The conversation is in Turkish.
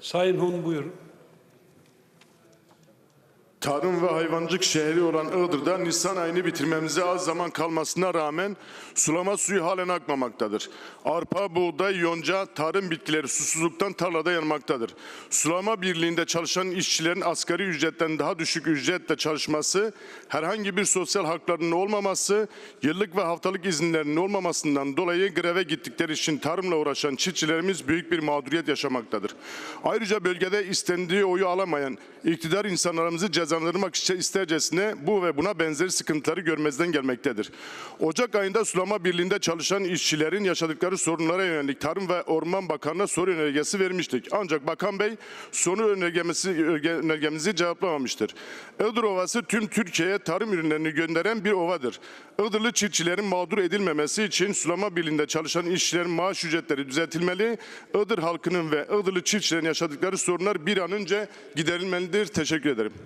Sayın Hun buyurun. Tarım ve hayvancılık şehri olan Iğdır'da Nisan ayını bitirmemize az zaman kalmasına rağmen sulama suyu halen akmamaktadır. Arpa, buğday, yonca, tarım bitkileri susuzluktan tarlada yanmaktadır. Sulama birliğinde çalışan işçilerin asgari ücretten daha düşük ücretle çalışması, herhangi bir sosyal haklarının olmaması, yıllık ve haftalık izinlerinin olmamasından dolayı greve gittikleri için tarımla uğraşan çiftçilerimiz büyük bir mağduriyet yaşamaktadır. Ayrıca bölgede istendiği oyu alamayan iktidar insanlarımızı cezalandırmak için istercesine bu ve buna benzeri sıkıntıları görmezden gelmektedir. Ocak ayında sulama birliğinde çalışan işçilerin yaşadıkları sorunlara yönelik Tarım ve Orman Bakanı'na soru önergesi vermiştik. Ancak Bakan Bey soru önergemizi, önergemizi cevaplamamıştır. Iğdır Ovası tüm Türkiye'ye tarım ürünlerini gönderen bir ovadır. Iğdırlı çiftçilerin mağdur edilmemesi için sulama birliğinde çalışan işçilerin maaş ücretleri düzeltilmeli. Iğdır halkının ve Iğdırlı çiftçilerin yaşadıkları sorunlar bir an önce giderilmelidir. Teşekkür ederim.